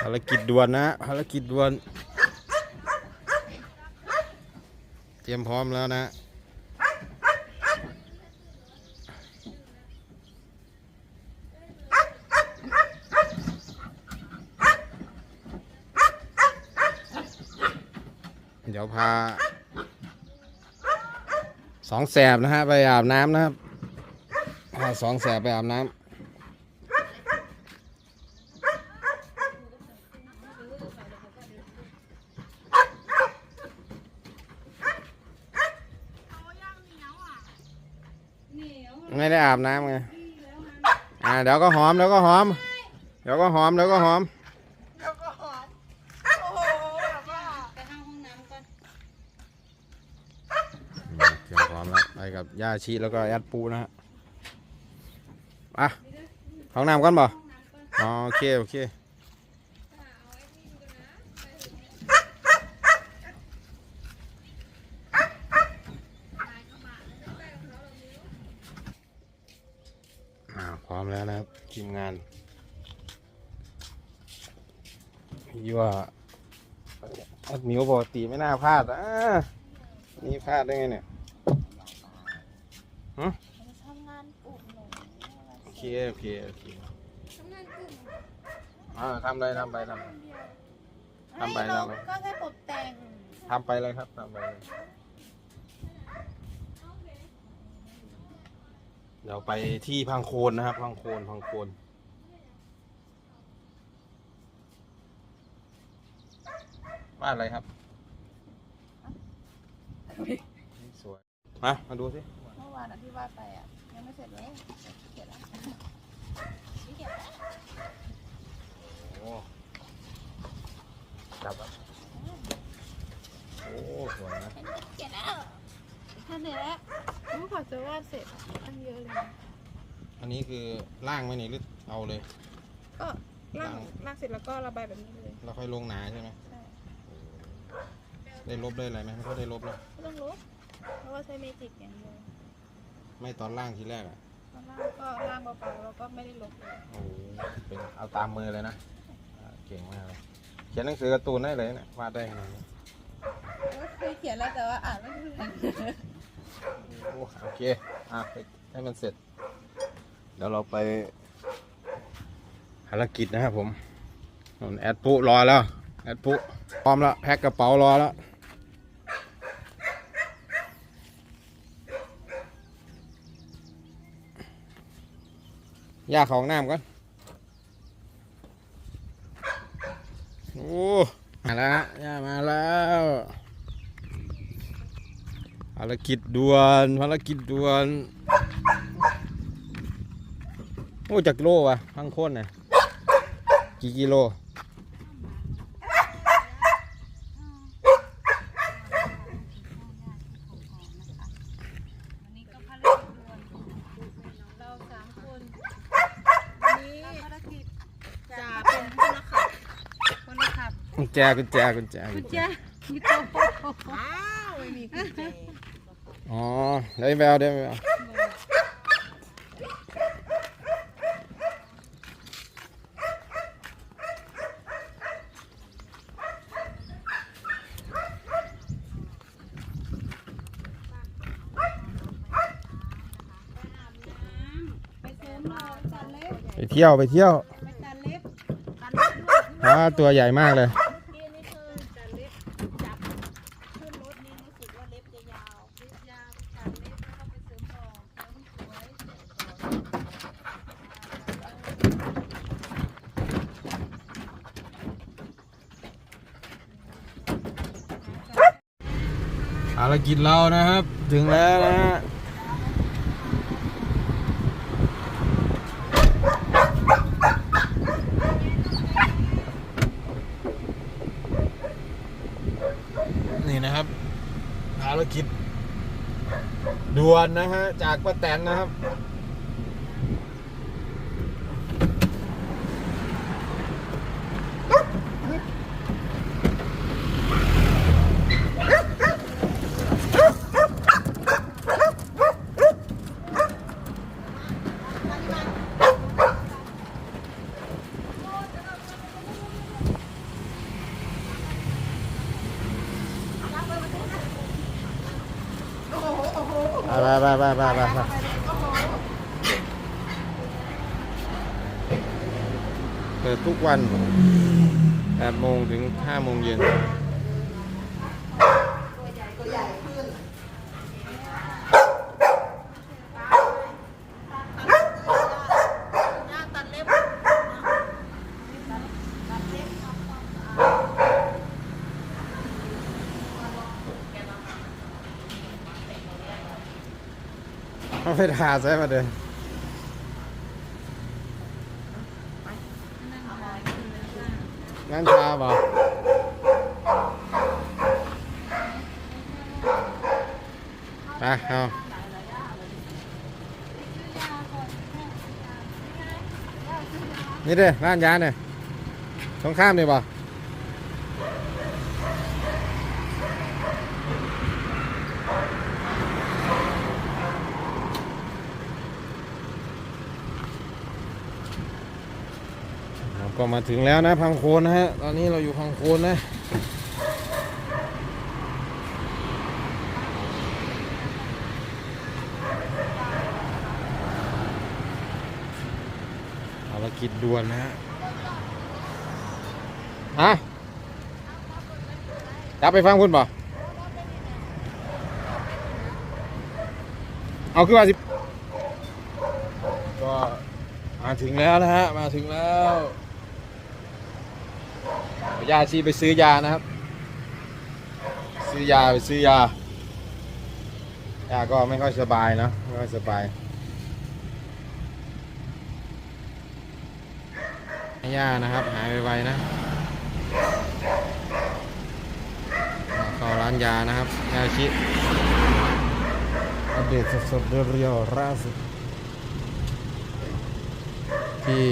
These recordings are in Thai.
ภารกิจด่วนนะภารกิจด่วน เตรียมพร้อมแล้วนะ เดี๋ยวพาสองแสบนะฮะ ไปอาบน้ำนะครับพาสองแสบไปอาบน้ำ ไม่ได้อาบน้ำไงอ่าเดี๋ยวก็หอมเดี๋ยวก็หอม เดี๋ยวก็หอมเดี๋ยวก็หอมแล้วก็หอมโอ้โหแบบว่าไปเข้าห้องน้ำก่อนเดี๋ยวหอมแล้วไปกับย่าชีแล้วก็แอดปูนะฮะอะห้องน้ำก่อนบ่อ๋อโอเคโอเคอ่าพร้อมแล้วนะครับ ทีมงานยี่ว่าอัดมิวปกติไม่น่าพลาดอะนี่พลาดได้ไงเนี่ยทำงานปลูกหนูโอเคโอเคโอเคอ่าทำเลยทำไปทำไปทำไปเราทำไป ก็แค่ตกแต่ง ทำไปเลยครับทำไปเลย เดี๋ยวไปที่พังโคนนะครับ พังโคนพังโคน บ้านอะไรครับสวยมามาดูสิเมื่อวานอะที่วาดไปอะ ยังไม่เสร็จเลยเสร็จแล้วนี่เก็บแล้วโอ้จับครับโอ้สวยนะเก็บแล้วท่านเสร็จแล้ว รู้ขอจะวาดเสร็จตั้งเยอะเลยนะอันนี้คือล่างไหมนี่หรือเอาเลย ก็ลากลากเสร็จแล้วก็ระบายแบบนี้เลยเราค่อยลงหนาใช่ไหมใช่ได้ลบได้อะไรไหมไม่ค่อยได้ลบแล้วไม่ต้องลบเพราะว่าใช้เมจิกอย่างเดียวไม่ตอนล่างทีแรกอะตอนล่างก็ล่างเบาๆแล้วก็ไม่ได้ลบเลยโอ้โหเป็นเอาตามมือเลยนะอ่าเก่งมากเลยเขียนหนังสือการ์ตูนได้เลยเนะวาดได้ขนาดนี้เคยเขียนแล้วแต่ว่าอ่านไม่ทัน โอเค อะให้มันเสร็จ เดี๋ยวเราไปภารกิจนะครับผมนนแอดปุ๊รอแล้วแอดปุ๊พร้อมแล้วแพ็คกระเป๋ารอแล้วยาของน้ำก่อนโอ้มาแล้วยามาแล้วภารกิจด่วนภารกิจด่วนโอ้จากโลวะพังโคนน่ะกี่กิโลวันนี้ก็ภารกิจด่วนเราสามคนวันนี้ภารกิจจะเป็นคนละขับคนละขับกุญแจกุญแจกุญแจกุญแจ มีตัวโอ้าวไม่มีกุญแจ อ๋อได้แววได้แววไปเที่ยวไปเที่ยวอ่าตัวใหญ่มากเลย นี่นี่คือจะเล็บจับขึ้นรถนี่รู้สึกว่าเล็บจะยาวเล็บยาวจับเล็บแล้วก็ไปเสริมหล่อเสริมสวย ภารกิจเรานะครับ ถึงแล้วนะฮะนี่นะครับภารกิจด่วนนะฮะจากป้าแตนนะครับ เไปไปไปไปไปเปิดทุกวัน8โมงถึง5โมงเย็น ย่าตัดเล็บ เอาไปทาใช่มเด้องั้นทาบ่ไปเอานี่เด้อร้านยาเนี่ยตรงข้ามนี่บ่ ก็มาถึงแล้วนะพังโคนนะฮะ ตอนนี้เราอยู่พังโคนนะ ภารกิจด่วนนะฮะฮะจับไปฟังคุณป่ะเอาขึ้นมาสิ ก็มาถึงแล้วนะฮะ มาถึงแล้ว ยาชีไปซื้อยานะครับ ซื้อยาไปซื้อยายาก็ไม่ค่อยสบายนะไม่ค่อยสบายย่านะครับ หายไวๆนะเข้าร้านยานะครับยาชิอัปเดตสดๆเรียวๆล่าสุดที่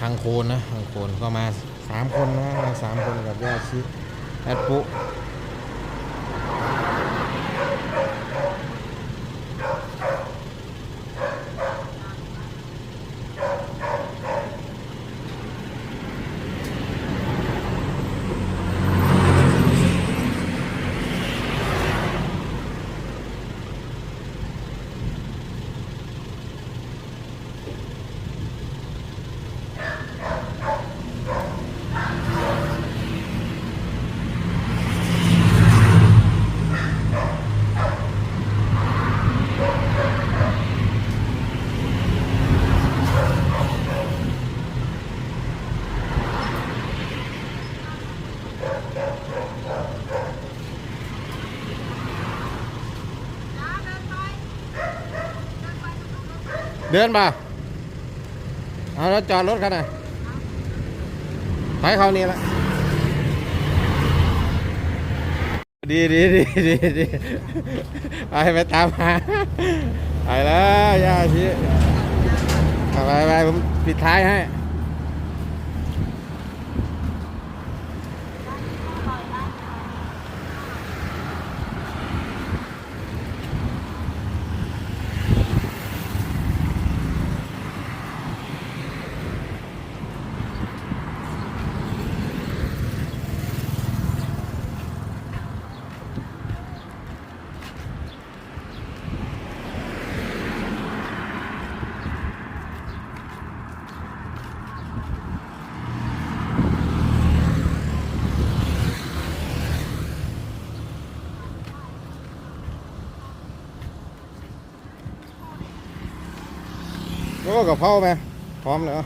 ทางโคนนะทางโคนก็มา สามคนนะมาสามคนกับยาชิแอดปุ เดินมาเอาแล้วจอดรถกันนะไปเขานี่ละดีดีดีดีดีไปไปตามหาไปแล้วย่าชีไปไปผมปิดท้ายให้ โอ้ กับเพราไหมพร้อมเลยเหรอ